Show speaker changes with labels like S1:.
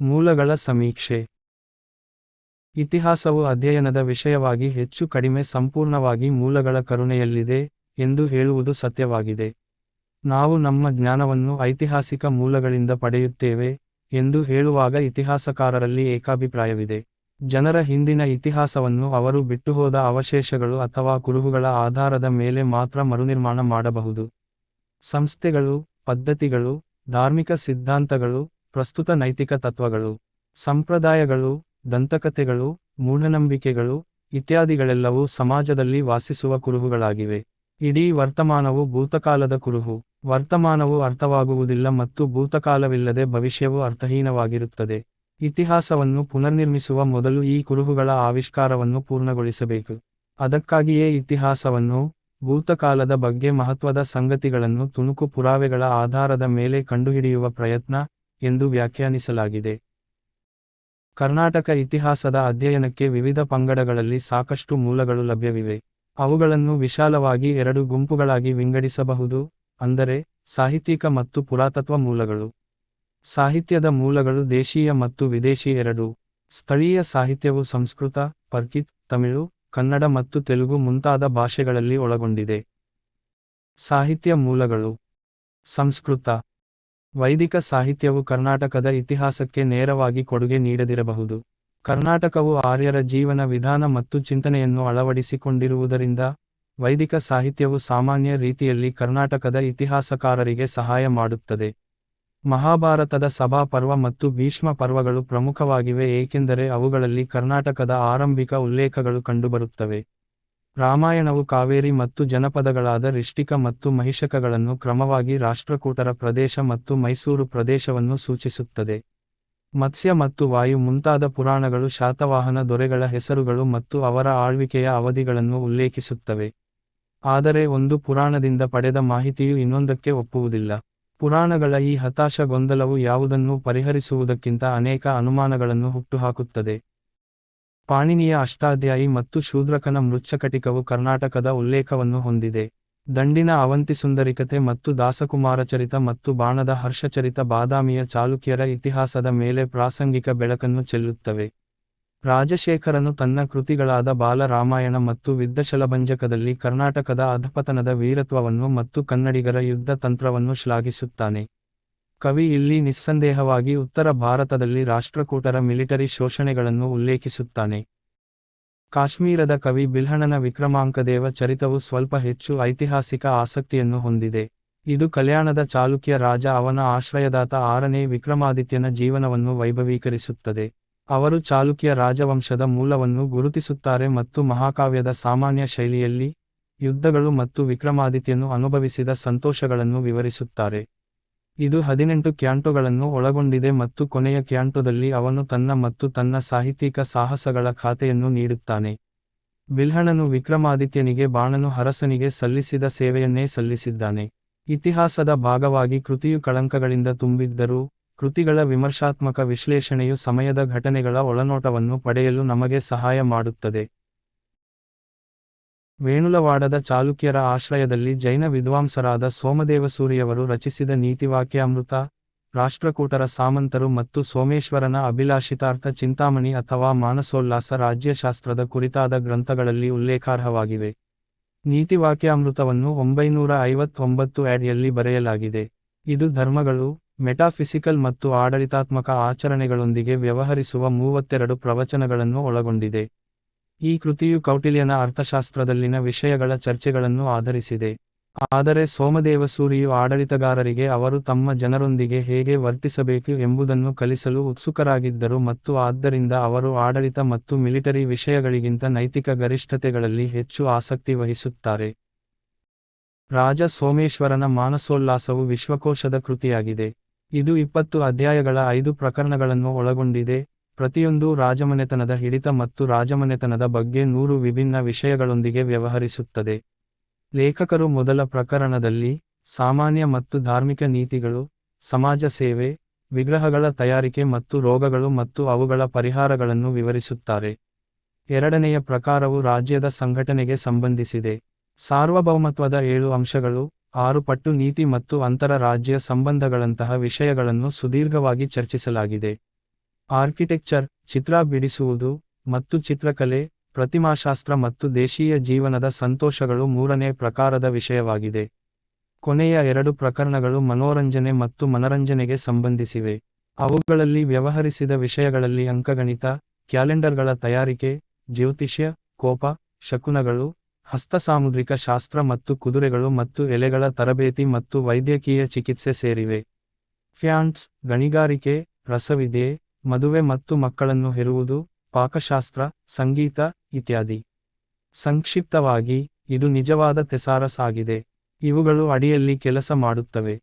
S1: ಮೂಲಗಳ ಸಮೀಕ್ಷೆ. ಇತಿಹಾಸವು ಅಧ್ಯಯನದ ವಿಷಯವಾಗಿ ಹೆಚ್ಚು ಕಡಿಮೆ ಸಂಪೂರ್ಣವಾಗಿ ಮೂಲಗಳ ಕರುಣೆಯಲ್ಲಿದೆ ಎಂದು ಹೇಳುವುದು ಸತ್ಯವಾಗಿದೆ. ನಾವು ನಮ್ಮ ಜ್ಞಾನವನ್ನು ಐತಿಹಾಸಿಕ ಮೂಲಗಳಿಂದ ಪಡೆಯುತ್ತೇವೆ ಎಂದು ಹೇಳುವಾಗ ಇತಿಹಾಸಕಾರರಲ್ಲಿ ಏಕಾಭಿಪ್ರಾಯವಿದೆ. ಜನರ ಹಿಂದಿನ ಇತಿಹಾಸವನ್ನು ಅವರು ಬಿಟ್ಟುಹೋದ ಅವಶೇಷಗಳು ಅಥವಾ ಕುರುಹುಗಳ ಆಧಾರದ ಮೇಲೆ ಮಾತ್ರ ಮರುನಿರ್ಮಾಣ ಮಾಡಬಹುದು. ಸಂಸ್ಥೆಗಳು, ಪದ್ಧತಿಗಳು, ಧಾರ್ಮಿಕ ಸಿದ್ಧಾಂತಗಳು ಪ್ರಸ್ತುತ ನೈತಿಕ ತತ್ವಗಳು, ಸಂಪ್ರದಾಯಗಳು, ದಂತಕಥೆಗಳು, ಮೂಢನಂಬಿಕೆಗಳು ಇತ್ಯಾದಿಗಳೆಲ್ಲವೂ ಸಮಾಜದಲ್ಲಿ ವಾಸಿಸುವ ಕುರುಹುಗಳಾಗಿವೆ. ಇಡೀ ವರ್ತಮಾನವು ಭೂತಕಾಲದ ಕುರುಹು. ವರ್ತಮಾನವು ಅರ್ಥವಾಗುವುದಿಲ್ಲ ಮತ್ತು ಭೂತಕಾಲವಿಲ್ಲದೆ ಭವಿಷ್ಯವು ಅರ್ಥಹೀನವಾಗಿರುತ್ತದೆ. ಇತಿಹಾಸವನ್ನು ಪುನರ್ನಿರ್ಮಿಸುವ ಮೊದಲು ಈ ಕುರುಹುಗಳ ಆವಿಷ್ಕಾರವನ್ನು ಪೂರ್ಣಗೊಳಿಸಬೇಕು. ಅದಕ್ಕಾಗಿಯೇ ಇತಿಹಾಸವನ್ನು, ಭೂತಕಾಲದ ಬಗ್ಗೆ ಮಹತ್ವದ ಸಂಗತಿಗಳನ್ನು ತುಣುಕು ಪುರಾವೆಗಳ ಆಧಾರದ ಮೇಲೆ ಕಂಡುಹಿಡಿಯುವ ಪ್ರಯತ್ನ ಎಂದು ವ್ಯಾಖ್ಯಾನಿಸಲಾಗಿದೆ. ಕರ್ನಾಟಕ ಇತಿಹಾಸದ ಅಧ್ಯಯನಕ್ಕೆ ವಿವಿಧ ಪಂಗಡಗಳಲ್ಲಿ ಸಾಕಷ್ಟು ಮೂಲಗಳು ಲಭ್ಯವಿವೆ. ಅವುಗಳನ್ನು ವಿಶಾಲವಾಗಿ ಎರಡು ಗುಂಪುಗಳಾಗಿ ವಿಂಗಡಿಸಬಹುದು, ಅಂದರೆ ಸಾಹಿತ್ಯಿಕ ಮತ್ತು ಪುರಾತತ್ವ ಮೂಲಗಳು. ಸಾಹಿತ್ಯದ ಮೂಲಗಳು ದೇಶೀಯ ಮತ್ತು ವಿದೇಶಿ ಎರಡು. ಸ್ಥಳೀಯ ಸಾಹಿತ್ಯವು ಸಂಸ್ಕೃತ, ಪರ್ಕಿತ್, ತಮಿಳು, ಕನ್ನಡ ಮತ್ತು ತೆಲುಗು ಮುಂತಾದ ಭಾಷೆಗಳಲ್ಲಿ ಒಳಗೊಂಡಿದೆ. ಸಾಹಿತ್ಯ ಮೂಲಗಳು. ಸಂಸ್ಕೃತ. ವೈದಿಕ ಸಾಹಿತ್ಯವು ಕರ್ನಾಟಕದ ಇತಿಹಾಸಕ್ಕೆ ನೇರವಾಗಿ ಕೊಡುಗೆ ನೀಡದಿರಬಹುದು. ಕರ್ನಾಟಕವು ಆರ್ಯರ ಜೀವನ ವಿಧಾನ ಮತ್ತು ಚಿಂತನೆಯನ್ನು ಅಳವಡಿಸಿಕೊಂಡಿರುವುದರಿಂದ, ವೈದಿಕ ಸಾಹಿತ್ಯವು ಸಾಮಾನ್ಯ ರೀತಿಯಲ್ಲಿ ಕರ್ನಾಟಕದ ಇತಿಹಾಸಕಾರರಿಗೆ ಸಹಾಯ ಮಾಡುತ್ತದೆ. ಮಹಾಭಾರತದ ಸಭಾ ಪರ್ವ ಮತ್ತು ಭೀಷ್ಮ ಪರ್ವಗಳು ಪ್ರಮುಖವಾಗಿವೆ ಏಕೆಂದರೆ ಅವುಗಳಲ್ಲಿ ಕರ್ನಾಟಕದ ಆರಂಭಿಕ ಉಲ್ಲೇಖಗಳು ಕಂಡುಬರುತ್ತವೆ. ರಾಮಾಯಣವು ಕಾವೇರಿ ಮತ್ತು ಜನಪದಗಳಾದ ರಿಷ್ಟಿಕ ಮತ್ತು ಮಹಿಷಕಗಳನ್ನು ಕ್ರಮವಾಗಿ ರಾಷ್ಟ್ರಕೂಟರ ಪ್ರದೇಶ ಮತ್ತು ಮೈಸೂರು ಪ್ರದೇಶವನ್ನು ಸೂಚಿಸುತ್ತದೆ. ಮತ್ಸ್ಯ ಮತ್ತು ವಾಯು ಮುಂತಾದ ಪುರಾಣಗಳು ಶಾತವಾಹನ ದೊರೆಗಳ ಹೆಸರುಗಳು ಮತ್ತು ಅವರ ಆಳ್ವಿಕೆಯ ಅವಧಿಗಳನ್ನು ಉಲ್ಲೇಖಿಸುತ್ತವೆ. ಆದರೆ ಒಂದು ಪುರಾಣದಿಂದ ಪಡೆದ ಮಾಹಿತಿಯು ಇನ್ನೊಂದಕ್ಕೆ ಒಪ್ಪುವುದಿಲ್ಲ. ಪುರಾಣಗಳ ಈ ಹತಾಶ ಗೊಂದಲವು ಯಾವುದನ್ನೂ ಪರಿಹರಿಸುವುದಕ್ಕಿಂತ ಅನೇಕ ಅನುಮಾನಗಳನ್ನು ಹುಟ್ಟುಹಾಕುತ್ತದೆ. ಪಾಣಿನಿಯ ಅಷ್ಟಾಧ್ಯಾಯಿ ಮತ್ತು ಶೂದ್ರಕನ ಮೃಚ್ಛಕಟಿಕವು ಕರ್ನಾಟಕದ ಉಲ್ಲೇಖವನ್ನು ಹೊಂದಿದೆ. ದಂಡಿನ ಅವಂತಿ ಸುಂದರಿಕತೆ ಮತ್ತು ದಾಸಕುಮಾರಚರಿತ ಮತ್ತು ಬಾಣದ ಹರ್ಷಚರಿತ ಬಾದಾಮಿಯ ಚಾಲುಕ್ಯರ ಇತಿಹಾಸದ ಮೇಲೆ ಪ್ರಾಸಂಗಿಕ ಬೆಳಕನ್ನು ಚೆಲ್ಲುತ್ತವೆ. ರಾಜಶೇಖರನು ತನ್ನ ಕೃತಿಗಳಾದ ಬಾಲರಾಮಾಯಣ ಮತ್ತು ವಿದ್ದಶಲಭಂಜಕದಲ್ಲಿ ಕರ್ನಾಟಕದ ಅಧಪತನದ ವೀರತ್ವವನ್ನು ಮತ್ತು ಕನ್ನಡಿಗರ ಯುದ್ಧ ತಂತ್ರವನ್ನು ಶ್ಲಾಘಿಸುತ್ತಾನೆ. ಕವಿ ಇಲ್ಲಿ ನಿಸ್ಸಂದೇಹವಾಗಿ ಉತ್ತರ ಭಾರತದಲ್ಲಿ ರಾಷ್ಟ್ರಕೂಟರ ಮಿಲಿಟರಿ ಶೋಷಣೆಗಳನ್ನು ಉಲ್ಲೇಖಿಸುತ್ತಾನೆ. ಕಾಶ್ಮೀರದ ಕವಿ ಬಿಲ್ಹಣನ ವಿಕ್ರಮಾಂಕದೇವ ಚರಿತವು ಸ್ವಲ್ಪ ಹೆಚ್ಚು ಐತಿಹಾಸಿಕ ಆಸಕ್ತಿಯನ್ನು ಹೊಂದಿದೆ. ಇದು ಕಲ್ಯಾಣದ ಚಾಲುಕ್ಯ ರಾಜ ಅವನ ಆಶ್ರಯದಾತ ಆರನೇ ವಿಕ್ರಮಾದಿತ್ಯನ ಜೀವನವನ್ನು ವೈಭವೀಕರಿಸುತ್ತದೆ. ಅವರು ಚಾಲುಕ್ಯ ರಾಜವಂಶದ ಮೂಲವನ್ನು ಗುರುತಿಸುತ್ತಾರೆ ಮತ್ತು ಮಹಾಕಾವ್ಯದ ಸಾಮಾನ್ಯ ಶೈಲಿಯಲ್ಲಿ ಯುದ್ಧಗಳು ಮತ್ತು ವಿಕ್ರಮಾದಿತ್ಯನು ಅನುಭವಿಸಿದ ಸಂತೋಷಗಳನ್ನು ವಿವರಿಸುತ್ತಾರೆ. ಇದು ಹದಿನೆಂಟು ಕ್ಯಾಂಟುಗಳನ್ನು ಒಳಗೊಂಡಿದೆ ಮತ್ತು ಕೊನೆಯ ಕ್ಯಾಂಟುದಲ್ಲಿ ಅವನು ತನ್ನ ಮತ್ತು ತನ್ನ ಸಾಹಿತ್ಯಿಕ ಸಾಹಸಗಳ ಖಾತೆಯನ್ನು ನೀಡುತ್ತಾನೆ. ಬಿಲ್ಹಣನು ವಿಕ್ರಮಾದಿತ್ಯನಿಗೆ ಬಾಣನು ಹರಸನಿಗೆ ಸಲ್ಲಿಸಿದ ಸೇವೆಯನ್ನೇ ಸಲ್ಲಿಸಿದ್ದಾನೆ. ಇತಿಹಾಸದ ಭಾಗವಾಗಿ ಕೃತಿಯು ಕಳಂಕಗಳಿಂದ ತುಂಬಿದ್ದರೂ, ಕೃತಿಗಳ ವಿಮರ್ಶಾತ್ಮಕ ವಿಶ್ಲೇಷಣೆಯು ಸಮಯದ ಘಟನೆಗಳ ಒಳನೋಟವನ್ನು ಪಡೆಯಲು ನಮಗೆ ಸಹಾಯ ಮಾಡುತ್ತದೆ. ವೇಣುಲವಾಡದ ಚಾಲುಕ್ಯರ ಆಶ್ರಯದಲ್ಲಿ ಜೈನ ವಿದ್ವಾಂಸರಾದ ಸೋಮದೇವಸೂರಿಯವರು ರಚಿಸಿದ ನೀತಿವಾಕ್ಯಾಮೃತ ರಾಷ್ಟ್ರಕೂಟರ ಸಾಮಂತರು ಮತ್ತು ಸೋಮೇಶ್ವರನ ಅಭಿಲಾಷಿತಾರ್ಥ ಚಿಂತಾಮಣಿ ಅಥವಾ ಮಾನಸೋಲ್ಲಾಸ ರಾಜ್ಯಶಾಸ್ತ್ರದ ಕುರಿತಾದ ಗ್ರಂಥಗಳಲ್ಲಿ ಉಲ್ಲೇಖಾರ್ಹವಾಗಿವೆ. ನೀತಿವಾಕ್ಯಾಮೃತವನ್ನು ಒಂಬೈನೂರ ಐವತ್ತೊಂಬತ್ತು ಯಲ್ಲಿ ಬರೆಯಲಾಗಿದೆ. ಇದು ಧರ್ಮಗಳು, ಮೆಟಾಫಿಸಿಕಲ್ ಮತ್ತು ಆಡಳಿತಾತ್ಮಕ ಆಚರಣೆಗಳೊಂದಿಗೆ ವ್ಯವಹರಿಸುವ ಮೂವತ್ತೆರಡು ಪ್ರವಚನಗಳನ್ನು ಒಳಗೊಂಡಿದೆ. ಈ ಕೃತಿಯು ಕೌಟಿಲ್ಯನ ಅರ್ಥಶಾಸ್ತ್ರದಲ್ಲಿನ ವಿಷಯಗಳ ಚರ್ಚೆಗಳನ್ನು ಆಧರಿಸಿದೆ. ಆದರೆ ಸೋಮದೇವಸೂರಿಯು ಆಡಳಿತಗಾರರಿಗೆ ಅವರು ತಮ್ಮ ಜನರೊಂದಿಗೆ ಹೇಗೆ ವರ್ತಿಸಬೇಕು ಎಂಬುದನ್ನು ಕಲಿಸಲು ಉತ್ಸುಕರಾಗಿದ್ದರು ಮತ್ತು ಆದ್ದರಿಂದ ಅವರು ಆಡಳಿತ ಮತ್ತು ಮಿಲಿಟರಿ ವಿಷಯಗಳಿಗಿಂತ ನೈತಿಕ ಗರಿಷ್ಠತೆಗಳಲ್ಲಿ ಹೆಚ್ಚು ಆಸಕ್ತಿ ವಹಿಸುತ್ತಾರೆ. ರಾಜ ಸೋಮೇಶ್ವರನ ಮಾನಸೋಲ್ಲಾಸವು ವಿಶ್ವಕೋಶದ ಕೃತಿಯಾಗಿದೆ. ಇದು ಇಪ್ಪತ್ತು ಅಧ್ಯಾಯಗಳ ಐದು ಪ್ರಕರಣಗಳನ್ನು ಒಳಗೊಂಡಿದೆ. ಪ್ರತಿಯೊಂದೂ ರಾಜಮನೆತನದ ಹಿಡಿತ ಮತ್ತು ರಾಜಮನೆತನದ ಬಗ್ಗೆ ನೂರು ವಿಭಿನ್ನ ವಿಷಯಗಳೊಂದಿಗೆ ವ್ಯವಹರಿಸುತ್ತದೆ. ಲೇಖಕರು ಮೊದಲ ಪ್ರಕರಣದಲ್ಲಿ ಸಾಮಾನ್ಯ ಮತ್ತು ಧಾರ್ಮಿಕ ನೀತಿಗಳು, ಸಮಾಜ ಸೇವೆ, ವಿಗ್ರಹಗಳ ತಯಾರಿಕೆ ಮತ್ತು ರೋಗಗಳು ಮತ್ತು ಅವುಗಳ ಪರಿಹಾರಗಳನ್ನು ವಿವರಿಸುತ್ತಾರೆ. ಎರಡನೆಯ ಪ್ರಕಾರವು ರಾಜ್ಯದ ಸಂಘಟನೆಗೆ ಸಂಬಂಧಿಸಿದೆ. ಸಾರ್ವಭೌಮತ್ವದ ಏಳು ಅಂಶಗಳು, ಆರು ಪಟ್ಟು ನೀತಿ ಮತ್ತು ಅಂತರ ರಾಜ್ಯ ಸಂಬಂಧಗಳಂತಹ ವಿಷಯಗಳನ್ನು ಸುದೀರ್ಘವಾಗಿ ಚರ್ಚಿಸಲಾಗಿದೆ. ಆರ್ಕಿಟೆಕ್ಚರ್, ಚಿತ್ರ ಬಿಡಿಸುವುದು ಮತ್ತು ಚಿತ್ರಕಲೆ, ಪ್ರತಿಮಾಶಾಸ್ತ್ರ ಮತ್ತು ದೇಶೀಯ ಜೀವನದ ಸಂತೋಷಗಳು ಮೂರನೇ ಪ್ರಕಾರದ ವಿಷಯವಾಗಿದೆ. ಕೊನೆಯ ಎರಡು ಪ್ರಕರಣಗಳು ಮನೋರಂಜನೆ ಮತ್ತು ಮನರಂಜನೆಗೆ ಸಂಬಂಧಿಸಿವೆ. ಅವುಗಳಲ್ಲಿ ವ್ಯವಹರಿಸಿದ ವಿಷಯಗಳಲ್ಲಿ ಅಂಕಗಣಿತ, ಕ್ಯಾಲೆಂಡರ್ಗಳ ತಯಾರಿಕೆ, ಜ್ಯೋತಿಷ್ಯ, ಕೋಪ, ಶಕುನಗಳು, ಹಸ್ತಸಾಮುದ್ರಿಕ ಶಾಸ್ತ್ರ ಮತ್ತು ಕುದುರೆಗಳು ಮತ್ತು ಎಲೆಗಳ ತರಬೇತಿ ಮತ್ತು ವೈದ್ಯಕೀಯ ಚಿಕಿತ್ಸೆ ಸೇರಿವೆ. ಫ್ಯಾಂಟ್ಸ್, ಗಣಿಗಾರಿಕೆ, ರಸವಿದ್ಯೆ ಮದುವೆ ಮತ್ತು ಮಕ್ಕಳನ್ನು ಹೆರುವುದು, ಪಾಕಶಾಸ್ತ್ರ, ಸಂಗೀತ ಇತ್ಯಾದಿ. ಸಂಕ್ಷಿಪ್ತವಾಗಿ, ಇದು ನಿಜವಾದ ಥೆಸಾರಸ್ ಆಗಿದೆ. ಇವುಗಳು ಅಡಿಯಲ್ಲಿ ಕೆಲಸ ಮಾಡುತ್ತವೆ.